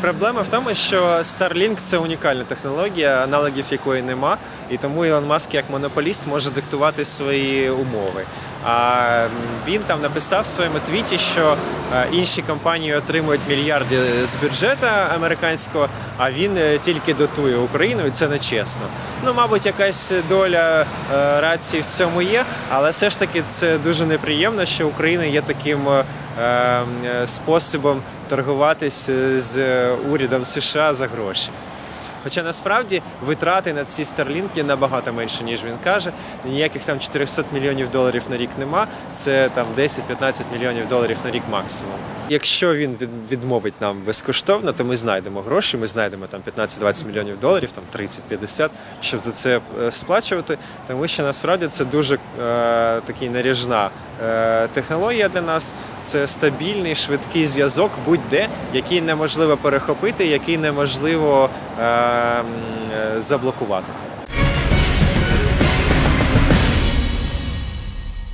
Проблема в тому, що Starlink – це унікальна технологія, аналогів якої нема, і тому Ілон Маск як монополіст може диктувати свої умови. А він там написав в своєму твіті, що е, інші компанії отримують мільярди з бюджету американського, а він е, тільки дотує Україну, і це нечесно. Ну, мабуть, якась доля е, рації в цьому є, але все ж таки це дуже неприємно, що Україна є таким способом торгуватись е, з урядом США за гроші. Хоча насправді витрати на ці старлінки набагато менше, ніж він каже. Ніяких там 400 мільйонів доларів на рік нема. Це там 10-15 мільйонів доларів на рік максимум. Якщо він відмовить нам безкоштовно, то ми знайдемо гроші. Ми знайдемо там 15-20 мільйонів доларів, там 30-50, щоб за це е, сплачувати. Тому що насправді це дуже е, такий наріжна е, технологія для нас. Це стабільний, швидкий зв'язок будь-де, який неможливо перехопити, який неможливо е, е, заблокувати.